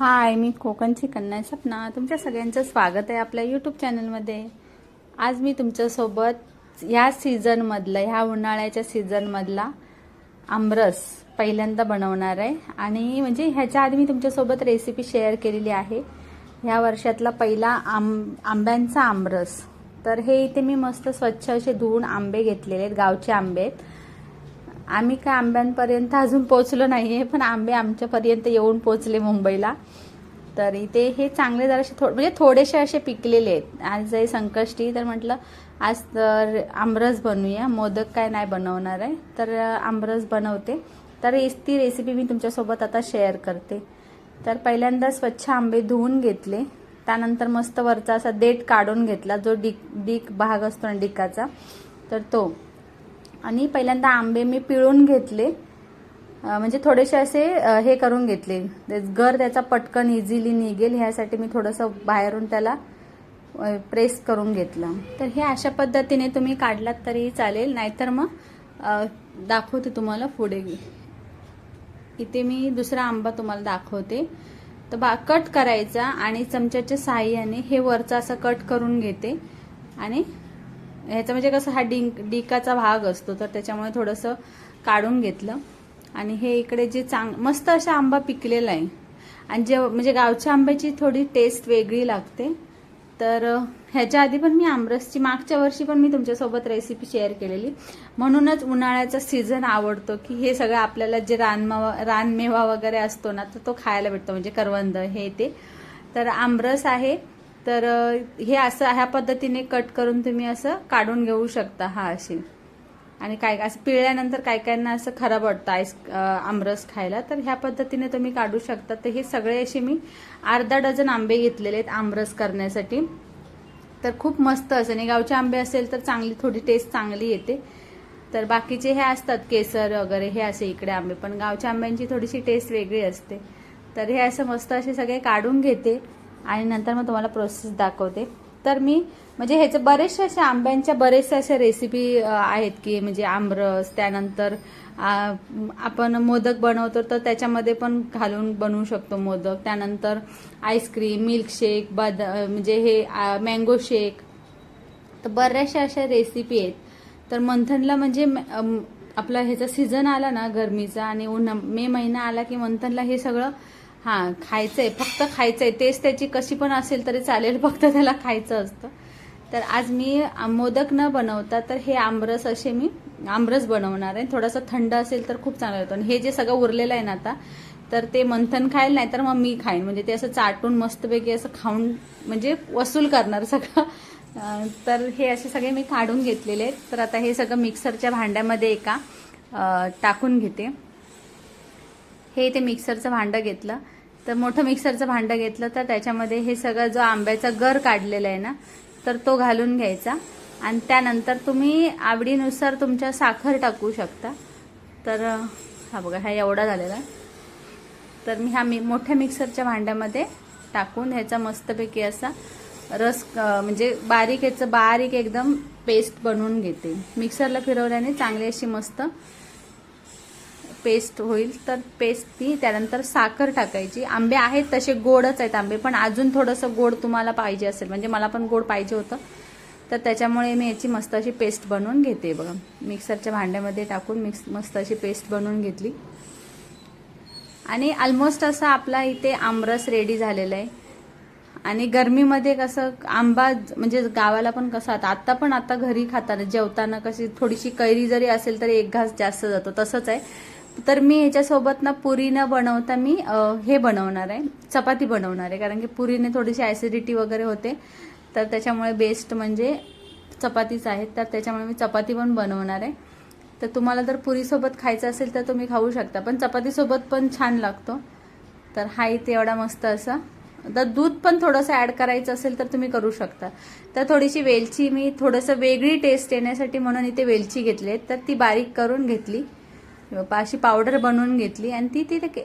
हाय मी कोकणची कन्या सपना. तुमच्या सगळ्यांचं स्वागत आहे आपल्या यूट्यूब चॅनलमध्ये आज मी तुमच्यासोबत ह्या सीझनमधलं ह्या उन्हाळ्याच्या सीझनमधला आमरस पहिल्यांदा बनवणार आहे. आणि म्हणजे ह्याच्या आधी मी तुमच्यासोबत रेसिपी शेअर केलेली आहे. ह्या वर्षातला पहिला आंब आंब्यांचा आमरस. तर हे इथे मी मस्त स्वच्छ असे धुवून आंबे घेतलेले आहेत गावचे आंबे. आहेत आम्ही काय आंब्यांपर्यंत अजून पोचलो आहे पण आंबे आमच्यापर्यंत येऊन पोचले मुंबईला. तर इथे हे चांगले जरासे थोडे म्हणजे थोडेसे असे पिकलेले आहेत. आज आहे संकष्टी तर म्हटलं आज तर आमरस बनवूया. मोदक काय नाही बनवणार आहे तर आमरस बनवते. तर ती रेसिपी मी तुमच्यासोबत आता शेअर करते. तर पहिल्यांदा स्वच्छ आंबे धुवून घेतले. त्यानंतर मस्त वरचा असा देठ काढून घेतला जो डिक डिक भाग असतो ना डिकाचा. तर तो. आणि पहिल्यांदा आंबे मी पिळून घेतले. म्हणजे थोडेसे असे हे करून घेतले. गर त्याचा पटकन इझिली निघेल ह्यासाठी मी थोडंसं बाहेरून त्याला प्रेस करून घेतलं. तर हे अशा पद्धतीने तुम्ही काढलात तरी चालेल. नाहीतर मग दाखवते तुम्हाला पुढे. इथे मी दुसरा आंबा तुम्हाला दाखवते. तर बा कट करायचा आणि चमच्याच्या साह्याने हे वरचं असं कट करून घेते. आणि ह्याचं म्हणजे कसं हा डिंक डिकाचा भाग असतो तर त्याच्यामुळे थोडंसं काढून घेतलं. आणि हे इकडे जे चांग मस्त असा आंबा पिकलेला आहे. आणि जे म्हणजे गावच्या आंब्याची थोडी टेस्ट वेगळी लागते. तर ह्याच्या आधी पण मी आमरसची मागच्या वर्षी पण मी तुमच्यासोबत रेसिपी शेअर केलेली. म्हणूनच उन्हाळ्याचा सीझन आवडतो की हे सगळं आपल्याला जे रानमावा रानमेवा वगैरे असतो ना तर तो खायला भेटतो म्हणजे करवंद हे ते. तर आमरस आहे तर हे असं ह्या पद्धतीने कट करून तुम्ही असं काढून घेऊ शकता हा असे आणि काय असं पिळल्यानंतर काय काहींना असं खराब वाटतं आईस आमरस खायला तर ह्या पद्धतीने तुम्ही काढू शकता. तर हे सगळे असे मी अर्धा डझन आंबे घेतलेले आहेत आमरस करण्यासाठी. तर खूप मस्त असं आणि गावचे आंबे असेल तर चांगली थोडी टेस्ट चांगली येते. तर बाकीचे हे असतात केसर वगैरे हे असे इकडे आंबे पण गावच्या आंब्यांची थोडीशी टेस्ट वेगळी असते. तर हे असं मस्त असे सगळे काढून घेते. आणि नंतर मग तुम्हाला प्रोसेस दाखवते. तर मी म्हणजे ह्याचे बरेचसे असे आंब्यांच्या बरेचशा अशा रेसिपी आहेत की म्हणजे आमरस त्यानंतर आपण मोदक बनवतो तर त्याच्यामध्ये पण घालून बनवू शकतो मोदक. त्यानंतर आईस्क्रीम मिल्कशेक बद म्हणजे हे मँगो शेक तर बऱ्याचशा अशा रेसिपी आहेत. तर मंथनला म्हणजे आपला ह्याचा सीझन आला ना गरमीचा आणि उन्हा मे महिना आला की मंथनला हे सगळं हां खायचंय फक्त खायचंय. तेच त्याची कशी पण असेल तरी चालेल फक्त त्याला खायचं असतं. तर आज मी मोदक न बनवता तर हे आमरस असे मी आमरस बनवणार आहे. थोडासा थंड असेल तर खूप चांगलं होतं. आणि हे जे सगळं उरलेलं आहे ना आता तर ते मंथन खायला नाही तर मग मी खाईन. म्हणजे ते असं चाटून मस्तपैकी असं खाऊन म्हणजे वसूल करणार सगळं. तर हे असे सगळे मी काढून घेतलेले आहेत. तर आता हे सगळं मिक्सरच्या भांड्यामध्ये एका टाकून घेते. हे इथे मिक्सरचं भांडं घेतलं. तर मोठं मिक्सरचं भांडं घेतलं तर त्याच्यामध्ये हे सगळं जो आंब्याचा गर काढलेला आहे ना तर तो घालून घ्यायचा. आणि त्यानंतर तुम्ही आवडीनुसार तुमच्या साखर टाकू शकता. तर हा बघा हा एवढा झालेला तर मी हा मी मोठ्या मिक्सरच्या भांड्यामध्ये टाकून ह्याचा मस्तपैकी असा रस म्हणजे बारीक याचं बारीक एकदम पेस्ट बनवून घेते. मिक्सरला फिरवल्याने चांगली अशी मस्त पेस्ट होईल तर पेस्ट ती त्यानंतर साखर टाकायची. आंबे आहेत तसे गोडच आहेत आंबे पण अजून थोडंसं गोड तुम्हाला पाहिजे असेल म्हणजे मला पण गोड पाहिजे होतं. तर त्याच्यामुळे मी याची मस्त अशी पेस्ट बनवून घेते बघा. मिक्सरच्या भांड्यामध्ये टाकून मिक्स मस्त अशी पेस्ट बनवून घेतली. आणि ऑलमोस्ट असं आपला इथे आमरस रेडी झालेला आहे. आणि गरमीमध्ये कसं आंबा म्हणजे गावाला पण कसं आता आत्ता पण आता घरी खाताना जेवताना कशी थोडीशी कैरी जरी असेल तरी एक घास जास्त जातो तसंच आहे. तर मी ह्याच्यासोबत ना पुरी न बनवता मी हे बनवणार आहे. चपाती बनवणार आहे. कारण की पुरीने थोडीशी ॲसिडिटी वगैरे होते. तर त्याच्यामुळे बेस्ट म्हणजे चपातीच आहेत तर त्याच्यामुळे मी चपाती पण बनवणार आहे. तर तुम्हाला जर पुरीसोबत खायचं असेल तर तुम्ही खाऊ शकता. पण चपातीसोबत पण छान लागतो. तर हा इथे एवढा मस्त असा. तर दूध पण थोडंसं ॲड करायचं असेल तर तुम्ही करू शकता. तर थोडीशी वेलची मी थोडंसं वेगळी टेस्ट येण्यासाठी म्हणून इथे वेलची घेतली तर ती बारीक करून घेतली. अशी पावडर बनवून घेतली आणि ती तिथे के-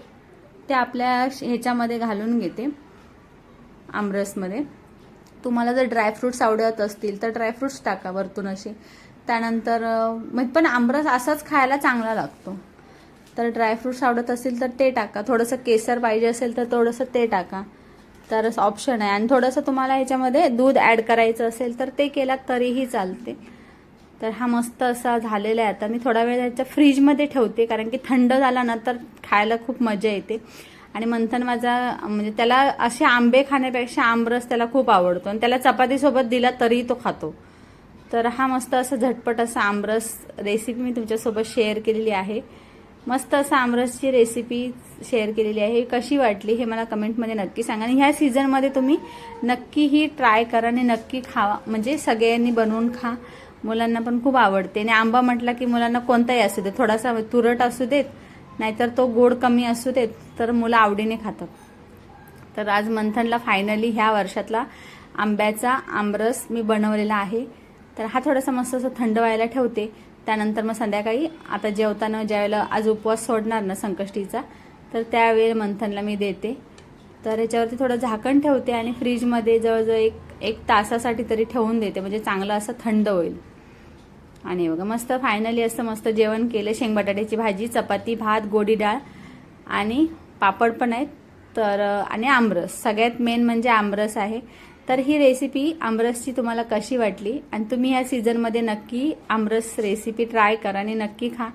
ते आपल्या ह्याच्यामध्ये घालून घेते आमरसमध्ये. तुम्हाला जर ड्रायफ्रुट्स आवडत असतील तर ड्रायफ्रुट्स टाका वरतून असे. त्यानंतर मग म्हणजे पण आमरस असाच खायला चांगला लागतो. तर ड्रायफ्रुट्स आवडत असेल तर ते टाका. थोडंसं केसर पाहिजे असेल तर थोडंसं ते टाका. तर ऑप्शन आहे. आणि थोडंसं तुम्हाला ह्याच्यामध्ये दूध ॲड करायचं असेल तर ते केलात तरीही चालते. तर हा मस्त असा झालेला आहे आता. मी थोडा वेळ त्याच्या फ्रीजमध्ये ठेवते कारण की थंड झाला ना तर खायला खूप मजा येते. आणि मंथन माझा म्हणजे त्याला असे आंबे खाण्यापेक्षा आमरस त्याला खूप आवडतो. आणि त्याला चपातीसोबत दिला तरीही तो खातो. तर हा मस्त असं झटपट असा आमरस रेसिपी मी तुमच्यासोबत शेअर केलेली आहे. मस्त असं आमरसची रेसिपी शेअर केलेली आहे. कशी वाटली हे मला कमेंटमध्ये नक्की सांगा. आणि ह्या सीझनमध्ये तुम्ही नक्की ही ट्राय करा आणि नक्की खावा म्हणजे सगळ्यांनी बनवून खा. मुलांना पण खूप आवडते. आणि आंबा म्हटला की मुलांना कोणताही असू देत थोडासा तुरट असू देत नाहीतर तो गोड कमी असू देत तर मुलं आवडीने खातात. तर आज मंथनला फायनली ह्या वर्षातला आंब्याचा आमरस मी बनवलेला आहे. तर हा थोडासा मस्त असं थंड व्हायला ठेवते. त्यानंतर मग संध्याकाळी आता जेवताना ज्यावेळेला आज उपवास सोडणार ना संकष्टीचा तर त्यावेळी मंथनला मी देते. तर याच्यावरती थोडं झाकण ठेवते आणि फ्रीजमध्ये जवळजवळ एक एक तासासाठी तरी ठेवून देते. म्हणजे चांगलं असं थंड होईल. आणि बघा मस्त फायनली असं मस्त जेवण केलं. शेंग बटाट्याची भाजी चपाती भात गोडी डाळ आणि पापड पण आहेत. तर आणि आमरस. सगळ्यात मेन म्हणजे आमरस आहे. तर ही रेसिपी आमरसची तुम्हाला कशी वाटली? आणि तुम्ही या सीझनमध्ये नक्की आमरस रेसिपी ट्राय करा आणि नक्की खा.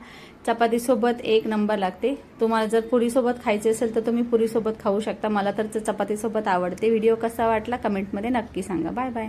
चपातीसोबत एक नंबर लागते. तुम्हाला जर पुरीसोबत खायचे असेल तर तुम्ही पुरीसोबत खाऊ शकता. मला तर चपातीसोबत आवडते. व्हिडिओ कसा वाटला? कमेंटमध्ये नक्की सांगा. Bye bye